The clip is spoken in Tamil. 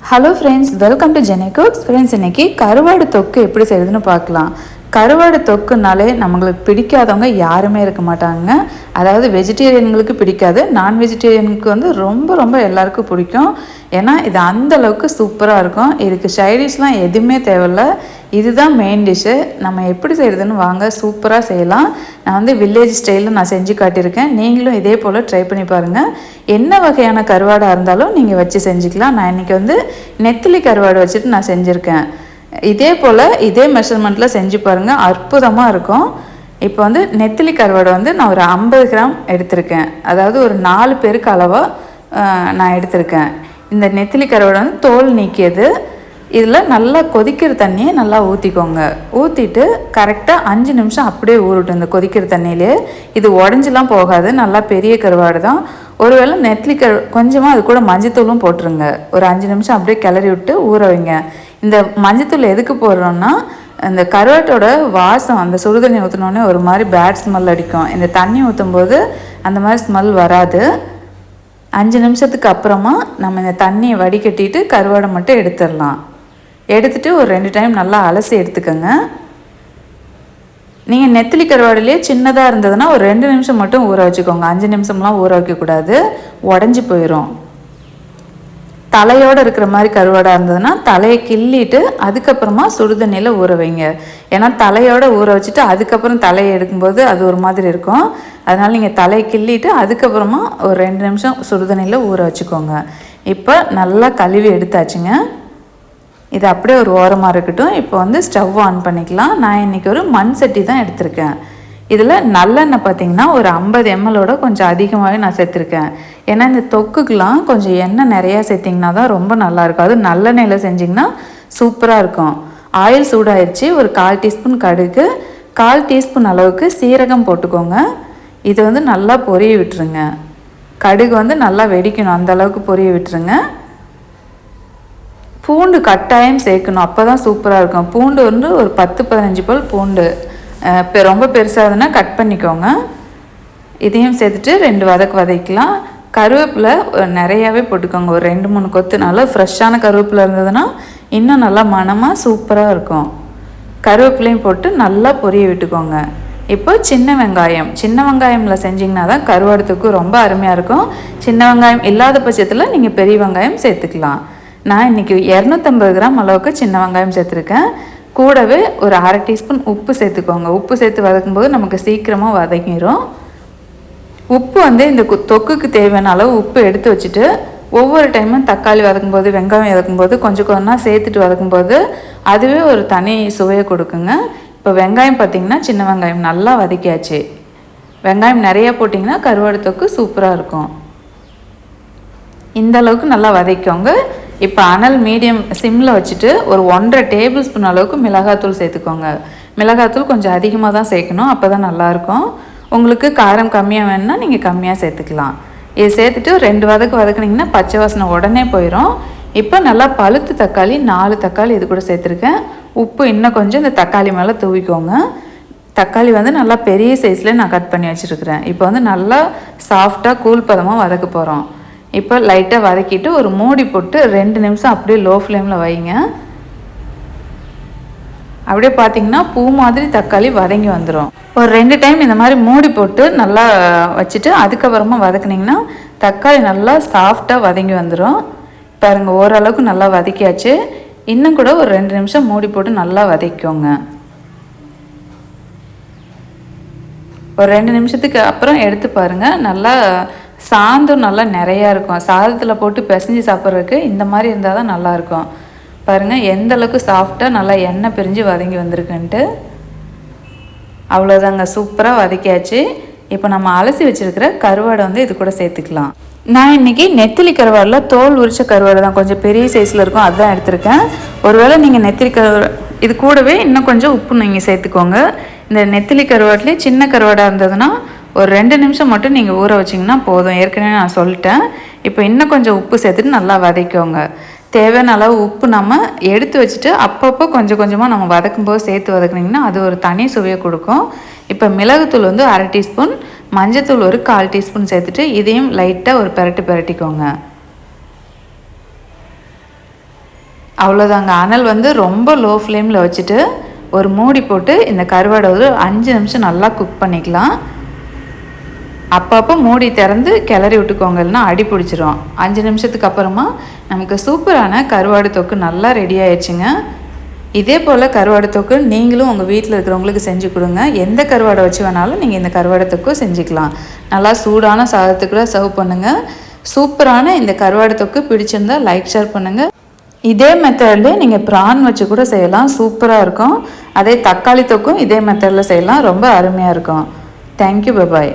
hello friends welcome to Jeni cooks friends இன்னைக்கு கருவாடு தொக்கு எப்படி செய்யுதுன்னு பார்க்கலாம் கருவாடு தொக்குனாலே நம்மளுக்கு பிடிக்காதவங்க யாருமே இருக்க மாட்டாங்க. அதாவது வெஜிடேரியன்களுக்கு பிடிக்காது. நான் வெஜிடேரியனுக்கு வந்து ரொம்ப ரொம்ப எல்லாருக்கும் பிடிக்கும். ஏன்னா இது அந்த அளவுக்கு சூப்பராக இருக்கும். இதுக்கு சைடிஷ்லாம் எதுவுமே தேவையில்ல. இதுதான் மெயின் டிஷ்ஷு நம்ம எப்படி செய்கிறதுன்னு வாங்க. சூப்பராக செய்யலாம். நான் வந்து வில்லேஜ் ஸ்டைலில் நான் செஞ்சு காட்டியிருக்கேன். நீங்களும் இதே போல் ட்ரை பண்ணி பாருங்கள் என்ன வகையான கருவாடாக இருந்தாலும் நீங்கள் வச்சு செஞ்சுக்கலாம். நான் இன்றைக்கி வந்து நெத்திலி கருவாடு வச்சுட்டு நான் செஞ்சுருக்கேன். இதே போல் இதே மெஷர்மெண்ட்டில் செஞ்சு பாருங்கள் அற்புதமாக இருக்கும். இப்போ வந்து நெத்திலி கருவாடு வந்து நான் ஒரு ஐம்பது கிராம் எடுத்திருக்கேன். அதாவது ஒரு நாலு பேருக்கு அளவாக நான் எடுத்திருக்கேன். இந்த நெத்திலி கருவாடு வந்து தோல் நீக்கியது. இதில் நல்லா கொதிக்கிற தண்ணியை நல்லா ஊற்றிக்கோங்க ஊற்றிட்டு கரெக்டாக அஞ்சு நிமிஷம் அப்படியே ஊறட்டும் இந்த கொதிக்கிற தண்ணியிலே. இது உடஞ்சிலாம் போகாது. நல்லா பெரிய கருவாடு தான். ஒருவேளை நெத்திலி கரு கொஞ்சமாக அது கூட மஞ்சத்தூளும் போட்டுருங்க. ஒரு அஞ்சு நிமிஷம் அப்படியே கிளறி விட்டு ஊற வைங்க. இந்த மஞ்சத்தூள் எதுக்கு போடுறோன்னா இந்த கருவாட்டோட வாசம் அந்த சுடுதண்ணி ஊற்றினோடனே ஒரு மாதிரி பேட் ஸ்மெல் அடிக்கும். இந்த தண்ணி ஊற்றும் போது அந்த மாதிரி ஸ்மெல் வராது. அஞ்சு நிமிஷத்துக்கு அப்புறமா நம்ம இந்த தண்ணியை வடிகட்டிட்டு கருவாடை மட்டும் எடுத்துடலாம். எடுத்துட்டு ஒரு ரெண்டு டைம் நல்லா அலசி எடுத்துக்கோங்க. நீங்கள் நெத்திலி கருவாடுலேயே சின்னதாக இருந்ததுன்னா ஒரு ரெண்டு நிமிஷம் மட்டும் ஊற வச்சுக்கோங்க. அஞ்சு நிமிஷம்லாம் ஊற வைக்கக்கூடாது. உடஞ்சி போயிடும் தலையோடு இருக்கிற மாதிரி கருவாடாக இருந்ததுன்னா தலையை கிள்ளிட்டு அதுக்கப்புறமா சுடுதண்ணியில் ஊற வைங்க. ஏன்னா தலையோடு ஊற வச்சுட்டு அதுக்கப்புறம் தலையை எடுக்கும்போது அது ஒரு மாதிரி இருக்கும். அதனால் நீங்கள் தலையை கிள்ளிட்டு அதுக்கப்புறமா ஒரு ரெண்டு நிமிஷம் சுடுதண்ணியில் ஊற வச்சுக்கோங்க. இப்போ நல்லா கழுவி எடுத்தாச்சுங்க. இது அப்படியே ஒரு ஓரமாக இருக்கட்டும். இப்போ வந்து ஸ்டவ் ஆன் பண்ணிக்கலாம். நான் இன்றைக்கி ஒரு மண் சட்டி தான் எடுத்திருக்கேன். இதில் நல்லெண்ணெய் பார்த்தீங்கன்னா ஒரு ஐம்பது எம்எலோட கொஞ்சம் அதிகமாகவே நான் சேர்த்துருக்கேன். ஏன்னா இந்த தொக்குக்கெலாம் கொஞ்சம் எண்ணெய் நிறையா சேர்த்திங்கன்னா தான் ரொம்ப நல்லாயிருக்கும் அதுவும் நல்லெண்ணெயில் செஞ்சிங்கன்னா சூப்பராக இருக்கும். ஆயில் சூடாயிடுச்சு ஒரு கால் டீஸ்பூன் கடுகு கால் டீஸ்பூன் அளவுக்கு சீரகம் போட்டுக்கோங்க. இது வந்து நல்லா பொரிய விட்டுருங்க. கடுகு வந்து நல்லா வெடிக்கணும். அந்த அளவுக்கு பொரிய விட்டுருங்க. பூண்டு கட்டாயம் சேர்க்கணும். அப்போ தான் சூப்பராக இருக்கும். பூண்டு வந்து ஒரு பத்து பதினஞ்சு போல் பூண்டு. இப்போ ரொம்ப பெருசாகுதுன்னா கட் பண்ணிக்கோங்க. இதையும் சேர்த்துட்டு ரெண்டு வதக்கு வதக்கலாம் கருவேப்பிலை நிறையாவே போட்டுக்கோங்க. ஒரு ரெண்டு மூணு கொத்து நல்லா ஃப்ரெஷ்ஷான கருவேப்பிலை இருந்ததுன்னா இன்னும் நல்லா மனமாக சூப்பராக இருக்கும். கருவேப்பிலையும் போட்டு நல்லா பொரிய விட்டுக்கோங்க. இப்போ சின்ன வெங்காயம். சின்ன வெங்காயமில் செஞ்சிங்கன்னா தான் கருவாடுத்துக்கு ரொம்ப அருமையாக இருக்கும். சின்ன வெங்காயம் இல்லாத பட்சத்தில் நீங்கள் பெரிய வெங்காயம் சேர்த்துக்கலாம். நான் இன்றைக்கி இரநூத்தம்பது கிராம் அளவுக்கு சின்ன வெங்காயம் சேர்த்துருக்கேன். கூடவே ஒரு அரை டீஸ்பூன் உப்பு சேர்த்துக்கோங்க. உப்பு சேர்த்து வதக்கும்போது நமக்கு சீக்கிரமாக வதங்கிடும் உப்பு வந்து இந்த தொக்குக்கு தேவையான அளவு உப்பு எடுத்து வச்சுட்டு ஒவ்வொரு டைமும் தக்காளி வதக்கும்போது வெங்காயம் வதக்கும்போது கொஞ்சம் கொஞ்சம் சேர்த்துட்டு வதக்கும்போது அதுவே ஒரு தனி சுவையை கொடுக்குங்க. இப்போ வெங்காயம் பார்த்திங்கன்னா சின்ன வெங்காயம் நல்லா வதக்கியாச்சு. வெங்காயம் நிறைய போட்டிங்கன்னா கருவாடு தொக்கு சூப்பராக இருக்கும். இந்த அளவுக்கு நல்லா வதக்கோங்க இப்போ அனல் மீடியம் சிம்மில் வச்சுட்டு ஒரு ஒன்றரை டேபிள் ஸ்பூன் அளவுக்கு மிளகாத்தூள் சேர்த்துக்கோங்க. மிளகாத்தூள் கொஞ்சம் அதிகமாக தான் சேர்க்கணும் அப்போ தான் நல்லாயிருக்கும். உங்களுக்கு காரம் கம்மியாக வேணும்னா நீங்கள் கம்மியாக சேர்த்துக்கலாம். இது சேர்த்துட்டு ரெண்டு வதக்கு வதக்குனிங்கன்னா பச்சை வாசனை உடனே போயிடும் இப்போ நல்லா பழுத்து தக்காளி நாலு தக்காளி இது கூட சேர்த்துருக்கேன். உப்பு இன்னும் கொஞ்சம் இந்த தக்காளி மேலே தூவிக்கோங்க. தக்காளி வந்து நல்லா பெரிய சைஸில் நான் கட் பண்ணி வச்சுருக்கிறேன். இப்போ வந்து நல்லா சாஃப்டாக கூல் பதமாக வதக்க போகிறோம் இப்போ லைட்டாக வதக்கிட்டு ஒரு மூடி போட்டு ரெண்டு நிமிஷம் அப்படியே லோ ஃப்ளேமில் வைங்க. அப்படியே பார்த்தீங்கன்னா பூ மாதிரி தக்காளி வதங்கி வந்துடும் ஒரு ரெண்டு டைம் இந்த மாதிரி மூடி போட்டு நல்லா வச்சுட்டு அதுக்கப்புறமா வதக்குனிங்கன்னா தக்காளி நல்லா சாஃப்டாக வதங்கி வந்துடும் பாருங்கள் ஓரளவுக்கு நல்லா வதக்கியாச்சு. இன்னும் கூட ஒரு ரெண்டு நிமிஷம் மூடி போட்டு நல்லா வதக்கிக்கோங்க. ஒரு ரெண்டு நிமிஷத்துக்கு அப்புறம் எடுத்து பாருங்கள் நல்லா சாந்தும் நல்லா நிறையா இருக்கும். சாதத்தில் போட்டு பிசைஞ்சு சாப்பிட்றதுக்கு இந்த மாதிரி இருந்தால் தான் நல்லாயிருக்கும் பாருங்கள் எந்த அளவுக்கு சாஃப்டாக நல்லா எண்ணெய் பிரிஞ்சு வதங்கி வந்திருக்குன்ட்டு. அவ்வளோதாங்க சூப்பராக வதக்கியாச்சு. இப்போ நம்ம அலசி வச்சுருக்கிற கருவாடை வந்து இது கூட சேர்த்துக்கலாம். நான் இன்றைக்கி நெத்திலி கருவாடில் தோல் உரிச்ச கருவாடு தான் கொஞ்சம் பெரிய சைஸில் இருக்கும். அதுதான் எடுத்திருக்கேன். ஒருவேளை நீங்கள் நெத்திலி கருவா இது கூடவே இன்னும் கொஞ்சம் உப்பு நீங்கள் சேர்த்துக்கோங்க. இந்த நெத்திலி கருவாட்டிலே சின்ன கருவாடாக இருந்ததுன்னா ஒரு ரெண்டு நிமிஷம் மட்டும் நீங்கள் ஊற வச்சிங்கன்னா போதும். ஏற்கனவே நான் சொல்லிட்டேன். இப்போ இன்னும் கொஞ்சம் உப்பு சேர்த்துட்டு நல்லா வதக்கிக்கோங்க. தேவையான அளவு உப்பு நம்ம எடுத்து வச்சுட்டு அப்பப்போ கொஞ்சம் கொஞ்சமாக நம்ம வதக்கும்போது சேர்த்து வதக்குனிங்கன்னா அது ஒரு தனி சுவையை கொடுக்கும். இப்போ மிளகுத்தூள் வந்து அரை டீஸ்பூன் மஞ்சத்தூள் ஒரு கால் டீஸ்பூன் சேர்த்துட்டு இதையும் லைட்டாக ஒரு பெரட்டு பெரட்டிக்கோங்க. அவ்வளோதாங்க அனல் வந்து ரொம்ப லோ ஃப்ளேமில் வச்சுட்டு ஒரு மூடி போட்டு இந்த கருவாடை ஒரு அஞ்சு நிமிஷம் நல்லா குக் பண்ணிக்கலாம். அப்பப்போ மூடி திறந்து கிளறி விட்டுக்கோங்க அடி பிடிச்சிரும். அஞ்சு நிமிஷத்துக்கு அப்புறமா நமக்கு சூப்பரான கருவாடு தொக்கு நல்லா ரெடி ஆயிடுச்சுங்க. இதே போல் கருவாடு தொக்கு நீங்களும் உங்கள் வீட்டில் இருக்கிறவங்களுக்கு செஞ்சு கொடுங்க. எந்த கருவாடை வச்சு வேணாலும் நீங்கள் இந்த கருவாடு தொக்கும் செஞ்சுக்கலாம். நல்லா சூடான சாதத்துக்குள்ள சர்வ் பண்ணுங்கள் சூப்பரான இந்த கருவாடு தொக்கு பிடிச்சிருந்தா லைக் ஷேர் பண்ணுங்கள் இதே மெத்தட்லேயே நீங்கள் ப்ரான் வச்சு கூட செய்யலாம். சூப்பராக இருக்கும். அதே தக்காளி தொக்கும் இதே மெத்தடில் செய்யலாம். ரொம்ப அருமையாக இருக்கும். Thank you bye bye